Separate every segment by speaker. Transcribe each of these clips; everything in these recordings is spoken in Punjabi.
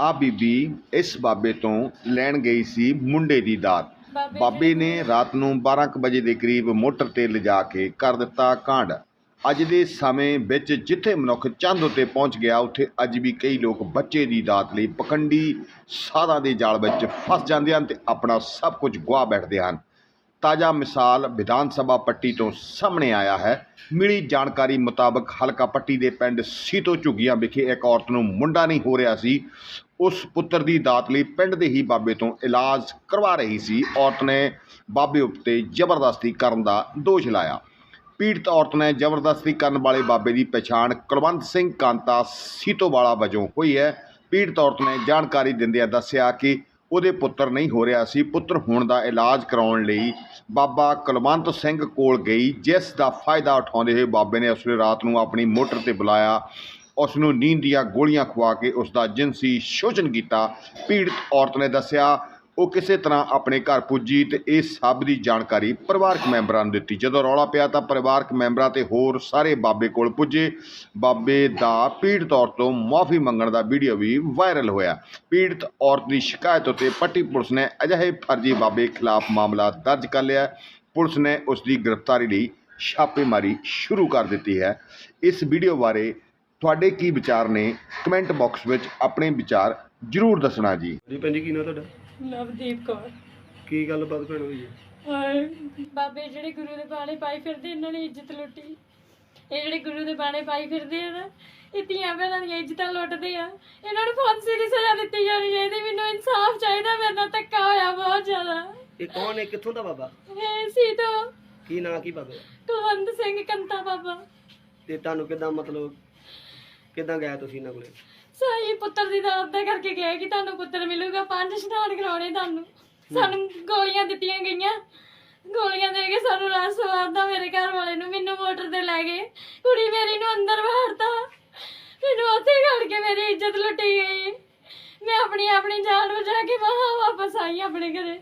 Speaker 1: ਆ ਬੀਬੀ ਇਸ ਬਾਬੇ ਤੋਂ ਲੈਣ ਗਈ ਸੀ ਮੁੰਡੇ ਦੀ ਦਾਤ। ਬਾਬੇ ਨੇ ਰਾਤ ਨੂੰ 12 ਕੁ ਵਜੇ ਦੇ ਕਰੀਬ ਮੋਟਰ ਤੇ ਲਿਜਾ ਕੇ ਕਰ ਦਿੱਤਾ ਕਾਂਡ। ਅੱਜ ਦੇ ਸਮੇਂ ਵਿੱਚ ਜਿੱਥੇ ਮਨੁੱਖ ਚੰਦ ਉੱਤੇ ਪਹੁੰਚ ਗਿਆ ਉੱਥੇ ਅੱਜ ਵੀ ਕਈ ਲੋਕ ਬੱਚੇ ਦੀ ਦਾਤ ਲਈ ਪਖੰਡੀ ਸਾਧਾਂ ਦੇ ਜਾਲ ਵਿੱਚ ਫਸ ਜਾਂਦੇ ਹਨ ਤੇ ਆਪਣਾ ਸਭ ਕੁਝ ਗਵਾ ਬੈਠਦੇ ਹਨ। ਤਾਜ਼ਾ ਮਿਸਾਲ ਵਿਧਾਨ ਸਭਾ ਪੱਟੀ ਤੋਂ ਸਾਹਮਣੇ ਆਇਆ ਹੈ। ਮਿਲੀ ਜਾਣਕਾਰੀ ਮੁਤਾਬਕ ਹਲਕਾ ਪੱਟੀ ਦੇ ਪਿੰਡ ਸੀਤੋ ਝੁੱਗੀਆਂ ਵਿਖੇ ਇੱਕ ਔਰਤ ਨੂੰ ਮੁੰਡਾ ਨਹੀਂ ਹੋ ਰਿਹਾ ਸੀ। ਉਸ ਪੁੱਤਰ ਦੀ ਦਾਤ ਲਈ ਪਿੰਡ ਦੇ ਹੀ ਬਾਬੇ ਤੋਂ ਇਲਾਜ ਕਰਵਾ ਰਹੀ ਸੀ। ਔਰਤ ਨੇ ਬਾਬੇ ਉੱਤੇ ਜ਼ਬਰਦਸਤੀ ਕਰਨ ਦਾ ਦੋਸ਼ ਲਾਇਆ। ਪੀੜਤ ਔਰਤ ਨੇ ਜ਼ਬਰਦਸਤੀ ਕਰਨ ਵਾਲੇ ਬਾਬੇ ਦੀ ਪਛਾਣ ਕੁਲਵੰਤ ਸਿੰਘ ਕਾਂਤਾ ਸੀਤੋਵਾਲਾ ਵਜੋਂ ਹੋਈ ਹੈ। ਪੀੜਤ ਔਰਤ ਨੇ ਜਾਣਕਾਰੀ ਦਿੰਦਿਆਂ ਦੱਸਿਆ ਕਿ ਉਹਦੇ ਪੁੱਤਰ ਨਹੀਂ ਹੋ ਰਿਹਾ ਸੀ। ਪੁੱਤਰ ਹੋਣ ਦਾ ਇਲਾਜ ਕਰਾਉਣ ਲਈ ਬਾਬਾ ਕੁਲਵੰਤ ਸਿੰਘ ਕੋਲ ਗਈ, ਜਿਸ ਦਾ ਫਾਇਦਾ ਉਠਾਉਂਦੇ ਹੋਏ ਬਾਬੇ ਨੇ ਉਸਨੇ ਰਾਤ ਨੂੰ ਆਪਣੀ ਮੋਟਰ ਤੇ ਬੁਲਾਇਆ। ਉਸ ਨੂੰ ਨੀਂਦ ਦੀਆਂ ਗੋਲੀਆਂ ਖਵਾ ਕੇ ਉਸ ਦਾ ਜਿਨਸੀ ਸ਼ੋਸ਼ਣ ਕੀਤਾ। ਪੀੜਤ ਔਰਤ ਨੇ ਦੱਸਿਆ, ਉਹ ਕਿਸੇ ਤਰ੍ਹਾਂ ਆਪਣੇ ਘਰ ਪੁੱਜੀ ਤੇ ਇਸ ਸਭ ਦੀ ਜਾਣਕਾਰੀ ਪਰਿਵਾਰਕ ਮੈਂਬਰਾਂ ਨੂੰ ਦਿੱਤੀ। ਜਦੋਂ ਰੌਲਾ ਪਿਆ ਤਾਂ ਪਰਿਵਾਰਕ ਮੈਂਬਰਾਂ ਤੇ ਹੋਰ ਸਾਰੇ ਬਾਬੇ ਕੋਲ ਪੁੱਜੇ। ਬਾਬੇ ਦਾ ਪੀੜਤ ਔਰਤ ਤੋਂ ਮਾਫੀ ਮੰਗਣ ਦਾ ਵੀਡੀਓ ਵੀ ਵਾਇਰਲ ਹੋਇਆ। ਪੀੜਤ ਔਰਤ ਦੀ ਸ਼ਿਕਾਇਤ ਉੱਤੇ ਪੱਟੀ ਪੁਲਿਸ ਨੇ ਅਜਿਹੇ ਫਰਜ਼ੀ ਬਾਬੇ ਖਿਲਾਫ ਮਾਮਲਾ ਦਰਜ ਕਰ ਲਿਆ। ਪੁਲਿਸ ਨੇ ਉਸ ਦੀ ਗ੍ਰਿਫਤਾਰੀ ਲਈ ਛਾਪੇਮਾਰੀ ਸ਼ੁਰੂ ਕਰ ਦਿੱਤੀ ਹੈ। ਇਸ ਵੀਡੀਓ ਬਾਰੇ ਤੁਹਾਡੇ ਕੀ ਵਿਚਾਰ ਨੇ? ਕਮੈਂਟ ਬਾਕਸ ਵਿੱਚ ਆਪਣੇ ਵਿਚਾਰ ਜ਼ਰੂਰ ਦੱਸਣਾ ਜੀ।
Speaker 2: ਜੀ ਭੈਣ ਜੀ ਕੀ ਨਾਂ ਤੁਹਾਡਾ?
Speaker 3: ਲਵਦੀਪ ਕੌਰ।
Speaker 2: ਕੀ ਗੱਲਬਾਤ ਭੈਣ ਹੋਈ ਹੈ?
Speaker 3: ਹਾਏ ਬਾਬੇ ਜਿਹੜੇ ਗੁਰੂ ਦੇ ਬਾਣੇ ਪਾਈ ਫਿਰਦੇ ਇਹਨਾਂ ਨੇ ਇੱਜ਼ਤ ਲੁੱਟੀ। ਇਹ ਜਿਹੜੇ ਗੁਰੂ ਦੇ ਬਾਣੇ ਪਾਈ ਫਿਰਦੇ ਆ ਨਾ ਇਹ ਧੀਆਂ ਭੈਣਾਂ ਦੀਆਂ ਇੱਜ਼ਤਾਂ ਲੁੱਟਦੇ ਆ। ਇਹਨਾਂ ਨੂੰ ਫਾਂਸੀ ਦੀ ਸਜ਼ਾ ਦਿੱਤੀ ਜਾਣੀ ਚਾਹੀਦੀ ਮੈਨੂੰ ਇਨਸਾਫ ਚਾਹੀਦਾ ਮੇਰੇ ਨਾਲ ਧੱਕਾ ਹੋਇਆ ਬਹੁਤ ਜ਼ਿਆਦਾ।
Speaker 2: ਇਹ ਕੌਣ ਹੈ? ਕਿੱਥੋਂ ਦਾ ਬਾਬਾ?
Speaker 3: ਇਹ ਸੀ ਤੋਂ
Speaker 2: ਕੀ ਨਾਂ ਕੀ ਬਾਬਾ
Speaker 3: ਕੁਲਵੰਤ ਸਿੰਘ ਕੰਤਾ ਬਾਬਾ।
Speaker 2: ਤੇ ਤੁਹਾਨੂੰ ਕਿਦਾਂ ਮਤਲਬ ਕਿਦਾਂ ਗਿਆ ਤੁਸੀਂ ਇਹਨਾਂ ਕੋਲੇ?
Speaker 3: ਸਾਈ ਪੁੱਤਰ ਦੀ ਦਾਤ ਦਾ ਕਰਕੇ ਗਿਆ ਕਿ ਤੁਹਾਨੂੰ ਪੁੱਤਰ ਮਿਲੂਗਾ ਪੰਜ ਇਸ਼ਨਾਨ ਕਰਾਉਣੇ ਤੁਹਾਨੂੰ। ਸਾਨੂੰ ਗੋਲੀਆਂ ਦਿੱਤੀਆਂ ਗਈਆਂ। ਗੋਲੀਆਂ ਦੇ ਕੇ ਸਾਨੂੰ ਰਾਤ ਸਵਾਰਦਾ ਮੇਰੇ ਘਰ ਵਾਲੇ ਨੂੰ ਮੈਨੂੰ ਮੋਟਰ ਤੇ ਲੈ ਗਏ। ਕੁੜੀ ਮੇਰੀ ਨੂੰ ਅੰਦਰ ਵਾੜਤਾ। ਮੈਨੂੰ ਉੱਥੇ ਘੜ ਕੇ ਮੇਰੀ ਇੱਜ਼ਤ ਲੁੱਟੀ ਗਈ। ਮੈਂ ਆਪਣੀ ਆਪਣੀ ਜਾਨ ਬਚਾ ਕੇ ਵਾਹ ਵਾਪਸ ਆਈ ਆਪਣੇ ਘਰੇ।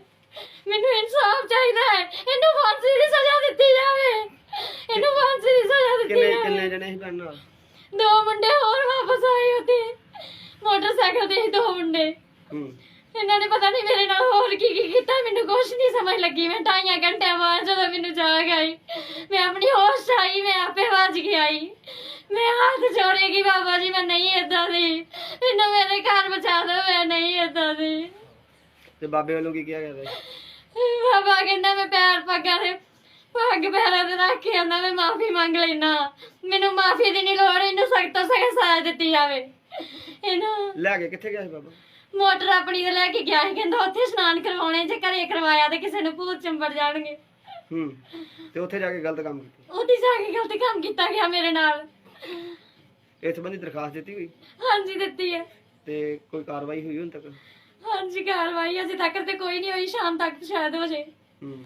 Speaker 3: ਮੈਨੂੰ ਇਨਸਾਫ ਚਾਹੀਦਾ ਹੈ। ਇਹਨੂੰ ਫਾਂਸੀ ਦੀ ਸਜ਼ਾ ਦਿੱਤੀ ਜਾਵੇ। ਇਹਨੂੰ ਫਾਂਸੀ ਦੀ ਸਜ਼ਾ ਦਿੱਤੀ
Speaker 2: ਕਿੰਨੇ
Speaker 3: ਜਾਵੇ।
Speaker 2: ਕਿੰਨੇ ਜਣੇ ਸੀ ਭੈਣ ਨਾਲ?
Speaker 3: ਦੋ ਮੁੰਡੇ ਮੋਟਰਸਾਈਕਲ ਤੇ ਸੀ ਦੋ ਮੁੰਡੇ।
Speaker 2: ਹੂੰ।
Speaker 3: ਇਹਨਾਂ ਨੇ ਪਤਾ ਨਹੀਂ ਮੇਰੇ ਨਾਲ ਹੋਰ ਕੀ ਕੀ ਕੀਤਾ ਮੈਨੂੰ ਕੁਛ ਨਹੀਂ ਸਮਝ ਲੱਗੀ। ਮੈਂ ਢਾਈਆਂ ਘੰਟਿਆਂ ਬਾਅਦ ਜਦੋਂ ਮੈਨੂੰ ਜਾਗ ਆਈ ਮੈਂ ਆਪਣੀ ਹੋਸ਼ 'ਚ ਆਈ ਮੈਂ ਆਪੇ ਵੱਜ ਕੇ ਆਈ। ਮੈਂ ਹੱਥ ਜੋੜੇਗੀ ਬਾਬਾ ਜੀ ਮੈਂ ਨਹੀਂ ਏਦਾਂ ਦੀ। ਮੈਨੂੰ ਮੇਰੇ ਘਰ ਬਚਾ ਦਿਓ ਮੈਂ ਨਹੀਂ ਏਦਾਂ ਦੀ।
Speaker 2: ਤੇ ਬਾਬੇ ਵੱਲੋਂ ਕੀ ਕਿਹਾ ਗਿਆ
Speaker 3: ਬਾਬਾ ਕਹਿੰਦਾ ਮੈਂ ਪੈਰ ਪੱਗਾਂ ਦੇ ਪੱਗ ਪੈਰਾਂ ਤੇ ਰੱਖ ਕੇ ਆਂਦਾ ਮੈਂ ਮਾਫੀ ਮੰਗ ਲੈਣਾ ਮੈਨੂੰ ਮਾਫੀ ਦੀ ਨਹੀਂ ਲੋੜ ਇਹਨੂੰ ਸਖਤ ਸਜ਼ਾ ਦਿੱਤੀ ਜਾਵੇ। ਇਹਨੂੰ
Speaker 2: ਲੈ ਕੇ ਕਿੱਥੇ ਗਿਆ ਸੀ ਬਾਬਾ?
Speaker 3: ਮੋਟਰ ਆਪਣੀ ਤੇ ਲੈ ਕੇ ਗਿਆ ਸੀ ਕਹਿੰਦਾ ਉੱਥੇ ਇਸ਼ਨਾਨ ਕਰਵਾਉਣੇ ਜੇ ਘਰੇ ਕਰਵਾਇਆ ਤੇ ਕਿਸੇ ਨੂੰ ਭੂਤ ਚੰਬੜ ਜਾਣਗੇ।
Speaker 2: ਹੂੰ ਤੇ ਉੱਥੇ ਜਾ ਕੇ ਗਲਤ ਕੰਮ ਕੀਤਾ।
Speaker 3: ਉਹਦੀ ਜਾ ਕੇ ਗਲਤ ਕੰਮ ਕੀਤਾ ਗਿਆ ਮੇਰੇ ਨਾਲ।
Speaker 2: ਇਸ ਸੰਬੰਧੀ ਦਰਖਾਸਤ ਦਿੱਤੀ ਹੋਈ?
Speaker 3: ਹਾਂਜੀ ਦਿੱਤੀ ਹੈ।
Speaker 2: ਤੇ ਕੋਈ ਕਾਰਵਾਈ ਹੋਈ ਹੁਣ ਤੱਕ?
Speaker 3: ਹਾਂਜੀ ਕਾਰਵਾਈ ਅਜੇ ਤੱਕ ਤੇ ਕੋਈ ਨਹੀਂ ਹੋਈ ਸ਼ਾਮ ਤੱਕ ਸ਼ਾਇਦ ਹੋ ਜੇ।
Speaker 2: ਹੂੰ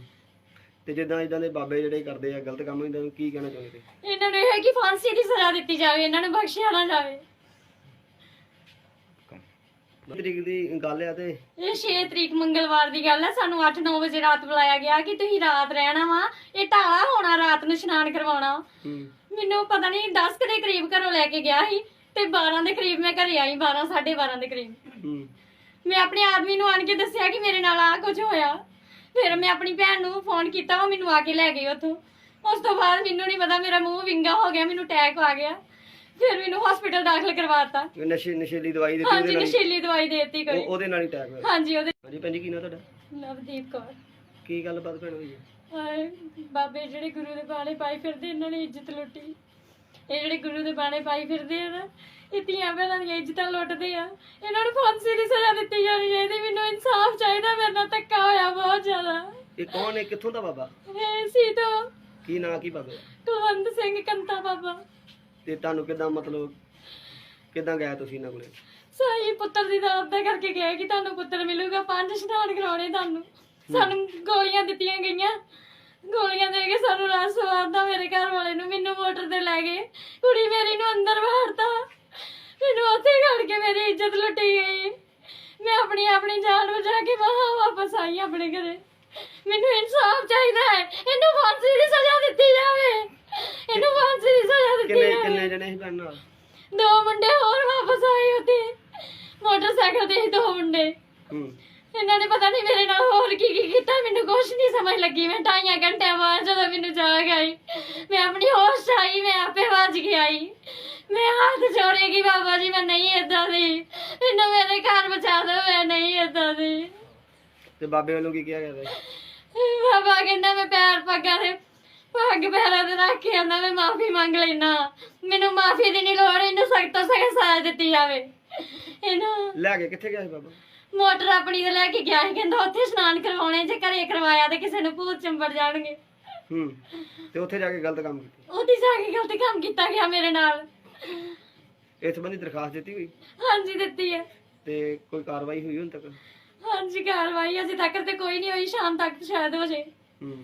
Speaker 2: ਤੇ ਜਿੱਦਾਂ ਇਦਾਂ ਦੇ ਬਾਬੇ ਜਿਹੜੇ ਕਰਦੇ ਆ ਗਲਤ ਕੰਮ ਇਹਨਾਂ ਨੂੰ ਕੀ ਕਹਿਣਾ ਚਾਹੁੰਦੇ?
Speaker 3: ਇਹਨਾਂ ਨੂੰ ਇਹ ਹੈ ਕਿ ਫਾਂਸੀ ਦੀ ਸਜ਼ਾ ਦਿੱਤੀ ਜਾਵੇ ਇਹਨਾਂ ਨੂੰ ਬਖਸ਼ਿਆ ਨਾ ਜਾਵੇ।
Speaker 2: ਤਰੀਕ ਦੀ ਗੱਲ ਆ ਤੇ?
Speaker 3: ਇਹ 6 ਤਰੀਕ ਮੰਗਲਵਾਰ ਦੀ ਗੱਲ ਹੈ ਸਾਨੂੰ 8-9 ਵਜੇ ਰਾਤ ਬੁਲਾਇਆ ਗਿਆ ਕਿ ਤੁਸੀਂ ਰਾਤ ਰਹਿਣਾ ਵਾ। ਇਹ ਢਾਲਾ ਹੋਣਾ ਰਾਤ ਨੂੰ ਇਸ਼ਨਾਨ ਕਰਵਾਉਣਾ।
Speaker 2: ਹੂੰ।
Speaker 3: ਮੈਨੂੰ ਪਤਾ ਨਹੀਂ 10 ਕੁ ਦੇ ਕਰੀਬ ਘਰੋਂ ਲੈ ਕੇ ਗਿਆ ਸੀ ਤੇ 12 ਦੇ ਕਰੀਬ ਮੈਂ ਘਰੇ ਆਈ 12 12:30 ਦੇ ਕਰੀਬ।
Speaker 2: ਹੂੰ।
Speaker 3: ਮੈਂ ਆਪਣੇ ਆਦਮੀ ਨੂੰ ਆਣ ਕੇ ਦੱਸਿਆ ਕਿ ਮੇਰੇ ਨਾਲ ਆ ਕੁਝ ਹੋਇਆ। ਫਿਰ ਮੈਂ ਆਪਣੀ ਭੈਣ ਨੂੰ ਫੋਨ ਕੀਤਾ ਉਹ ਮੈਨੂੰ ਆ ਕੇ ਲੈ ਗਈ ਉੱਥੋਂ। ਉਸ ਤੋਂ ਬਾਅਦ ਮੈਨੂੰ ਨਹੀਂ ਪਤਾ ਮੇਰਾ ਮੂੰਹ ਵਿੰਗਾ ਹੋ ਗਿਆ ਮੈਨੂੰ ਅਟੈਕ ਆ ਗਿਆ। ਫਿਰ ਮੈਨੂੰ ਹਸਪੀਟਲ ਦਾਖਲ ਕਰਵਾਤਾ।
Speaker 2: ਨਸ਼ੇ ਨਸ਼ੀਲੀ ਦਵਾਈ ਦਿੱਤੀ
Speaker 3: ਹਾਂਜੀ
Speaker 2: ਉਹਦੇ
Speaker 3: ਨਸ਼ੀਲੀ ਦਵਾਈ ਦਿੱਤੀ ਕੋਈ।
Speaker 2: ਉਹਦੇ ਨਾਲ ਹੀ ਅਟੈਕ ਹੋਇਆ।
Speaker 3: ਹਾਂਜੀ ਉਹਦੇ
Speaker 2: ਹਾਂਜੀ ਭੈਣ ਜੀ ਕੀ ਨਾਂ ਤੁਹਾਡਾ?
Speaker 3: ਲਵਦੀਪ ਕੌਰ।
Speaker 2: ਕੀ ਗੱਲਬਾਤ ਭੈਣ ਹੋਈ ਹੈ
Speaker 3: ਹਾਏ ਬਾਬੇ ਜਿਹੜੇ ਗੁਰੂ ਦੇ ਬਾਣੇ ਪਾਈ ਫਿਰਦੇ ਇਹਨਾਂ ਨੇ ਇੱਜ਼ਤ ਲੁੱਟੀ। ਇਹ ਜਿਹੜੇ ਗੁਰੂ ਦੇ ਬਾਣੇ ਪਾਈ ਫਿਰਦੇ ਆ ਨਾ ਇਹ ਧੀਆਂ ਭੈਣਾਂ ਦੀਆਂ ਇੱਜ਼ਤਾਂ ਲੁੱਟਦੇ ਆ। ਇਹਨਾਂ ਨੂੰ ਫਾਂਸੀ ਦੀ ਸਜ਼ਾ ਦਿੱਤੀ ਜਾਣੀ ਚਾਹੀਦੀ। ਮੈਨੂੰ ਇਨਸਾਫ ਚਾਹੀਦਾ ਮੇਰੇ ਨਾਲ ਧੱਕਾ ਹੋਇਆ ਬਹੁਤ ਜ਼ਿਆਦਾ।
Speaker 2: ਇਹ ਕੌਣ ਹੈ? ਕਿੱਥੋਂ ਦਾ ਬਾਬਾ?
Speaker 3: ਇਹ ਸੀ ਤੋਂ
Speaker 2: ਕੀ ਨਾਂ ਕੀ ਬਾਬਾ?
Speaker 3: ਕੁਲਵੰਤ ਸਿੰਘ ਕੰਤਾ ਬਾਬਾ।
Speaker 2: ਤੇ ਤੁਹਾਨੂੰ ਕਿਦਾਂ ਮਤਲਬ, ਕਿਦਾਂ ਗਿਆ ਤੁਸੀਂ ਇਹਨਾਂ ਕੋਲੇ?
Speaker 3: ਸਾਈ ਪੁੱਤਰ ਦੀ ਦਾਤ ਕਰਕੇ ਗਿਆ ਕਿ ਤੁਹਾਨੂੰ ਪੁੱਤਰ ਮਿਲੂਗਾ, ਪੰਜ ਇਸ਼ਨਾਨ ਕਰਾਉਣੇ ਤੁਹਾਨੂੰ। ਸਾਨੂੰ ਗੋਲੀਆਂ ਦਿੱਤੀਆਂ ਗਈਆਂ। ਗੋਲੀਆਂ ਦੇ ਕੇ ਸਾਨੂੰ ਰਾਤ ਸਵਾਰਦਾ ਮੇਰੇ ਘਰ ਵਾਲੇ ਨੂੰ, ਮੈਨੂੰ ਮੋਟਰ ਤੇ ਲੈ ਗਏ। ਕੁੜੀ ਮੇਰੀ ਨੂੰ ਅੰਦਰ ਵਾੜਤਾ ਮੈਨੂੰ ਉੱਥੇ ਘੜ ਕੇ ਮੇਰੀ ਇੱਜ਼ਤ ਲੁੱਟੀ ਗਈ। ਮੈਂ ਆਪਣੀ ਆਪਣੀ ਜਾਨ ਬਚਾ ਕੇ ਵਾਹ ਵਾਪਸ ਆਈ ਆਪਣੇ ਘਰੇ। ਮੈਨੂੰ ਇਨਸਾਫ ਚਾਹੀਦਾ ਹੈ। ਇਹਨੂੰ ਫਾਂਸੀ ਦੀ ਸਜ਼ਾ ਦਿੱਤੀ ਜਾਵੇ। ਇਹਨੂੰ ਫਾਂਸੀ
Speaker 2: ਕਿੰਨੇ
Speaker 3: ਜਾਵੇ
Speaker 2: ਕਿੰਨੇ ਜਣੇ ਸੀ ਭੈਣ ਨਾਲ?
Speaker 3: ਦੋ ਮੁੰਡੇ ਹੋਰ ਵਾਪਸ ਆਏ ਉੱਥੇ। ਮੋਟਰਸਾਈਕਲ ਤੇ ਸੀ ਦੋ ਮੁੰਡੇ।
Speaker 2: ਹੂੰ।
Speaker 3: ਇਹਨਾਂ ਨੇ ਪਤਾ ਨਹੀਂ ਮੇਰੇ ਨਾਲ ਹੋਰ ਕੀ ਕੀ ਕੀਤਾ ਮੈਨੂੰ ਕੁਛ ਨਹੀਂ ਸਮਝ ਲੱਗੀ। ਮੈਂ ਢਾਈਆਂ ਘੰਟਿਆਂ ਬਾਅਦ ਜਦੋਂ ਮੈਨੂੰ ਜਾਗ ਆਈ ਮੈਂ ਆਪਣੀ ਹੋਸ਼ 'ਚ ਆਈ ਮੈਂ ਆਪੇ ਵੱਜ ਕੇ ਆਈ। ਮੈਂ ਹੱਥ ਜੋੜੇਗੀ ਬਾਬਾ ਜੀ ਮੈਂ ਨਹੀਂ ਏਦਾਂ ਦੀ। ਮੈਨੂੰ ਮੇਰੇ ਘਰ ਬਚਾ ਦਿਓ ਮੈਂ ਨਹੀਂ ਏਦਾਂ ਦੀ।
Speaker 2: ਤੇ ਬਾਬੇ ਵੱਲੋਂ ਕੀ ਕਿਹਾ ਗਿਆ?
Speaker 3: ਬਾਬਾ ਕਹਿੰਦਾ ਮੈਂ ਪੈਰ ਪੱਗਾਂ ਦੇ ਪੱਗ ਪੈਰਾਂ ਤੇ ਰੱਖ ਕੇ ਮੈਂ ਮਾਫੀ ਮੰਗ ਲੈਣਾ। ਮੈਨੂੰ ਮਾਫੀ ਦੀ ਨਹੀਂ ਲੋੜ ਇਹਨੂੰ ਸਖਤ ਸਖਤ ਸਜ਼ਾ ਦਿੱਤੀ ਜਾਵੇ। ਇਹਨੂੰ
Speaker 2: ਲੈ ਕੇ ਕਿੱਥੇ ਗਿਆ ਸੀ ਬਾਬਾ?
Speaker 3: ਮੋਟਰ ਆਪਣੀ ਲੈ ਕੇ ਗਿਆ ਸੀ ਕਹਿੰਦਾ ਉੱਥੇ ਇਸ਼ਨਾਨ ਕਰਵਾਉਣੇ ਜੇ ਘਰੇ ਕਰਵਾਇਆ ਤੇ ਕਿਸੇ ਨੂੰ ਭੂਤ ਚੰਬੜ ਜਾਣਗੇ।
Speaker 2: ਹੂੰ ਤੇ ਉੱਥੇ ਜਾ ਕੇ ਗਲਤ ਕੰਮ ਕੀਤਾ।
Speaker 3: ਉਹਦੀ ਜਾ ਕੇ ਗਲਤ ਕੰਮ ਕੀਤਾ ਗਿਆ ਮੇਰੇ ਨਾਲ।
Speaker 2: ਇਸ ਸੰਬੰਧੀ ਦਰਖਾਸਤ ਦਿੱਤੀ ਹੋਈ?
Speaker 3: ਹਾਂਜੀ ਦਿੱਤੀ ਹੈ।
Speaker 2: ਤੇ ਕੋਈ ਕਾਰਵਾਈ ਹੋਈ ਹੁਣ ਤੱਕ?
Speaker 3: ਹਾਂਜੀ ਕਾਰਵਾਈ ਅਜੇ ਤੱਕ ਤੇ ਕੋਈ ਨਹੀਂ ਹੋਈ ਸ਼ਾਮ ਤੱਕ ਸ਼ਾਇਦ ਹੋ ਜੇ।
Speaker 2: ਹੂੰ।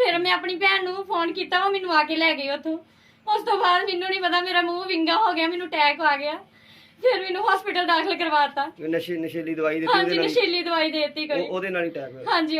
Speaker 3: ਫਿਰ ਮੈਂ ਆਪਣੀ ਭੈਣ ਨੂੰ ਫੋਨ ਕੀਤਾ ਉਹ ਮੈਨੂੰ ਆ ਕੇ ਲੈ ਗਈ ਉੱਥੋਂ। ਉਸ ਤੋਂ ਬਾਅਦ ਮੈਨੂੰ ਨਹੀਂ ਪਤਾ ਮੇਰਾ ਮੂੰਹ ਵਿੰਗਾ ਹੋ ਗਿਆ ਮੈਨੂੰ ਅਟੈਕ ਆ ਗਿਆ। ਫਿਰ ਮੈਨੂੰ ਹਸਪੀਟਲ ਦਾਖਲ ਕਰਵਾਤਾ
Speaker 2: ਨਸ਼ੇ ਨਸ਼ੀਲੀ ਦਵਾਈ ਦਿੱਤੀ
Speaker 3: ਹਾਂਜੀ
Speaker 2: ਨਾਲ ਹੀ-
Speaker 3: ਨਸ਼ੀਲੀ ਦਵਾਈ ਦਿੱਤੀ
Speaker 2: ਉਹ-
Speaker 3: ਕੋਈ।
Speaker 2: ਉਹਦੇ ਨਾਲ ਹੀ ਅਟੈਕ ਹੋਇਆ?
Speaker 3: ਹਾਂਜੀ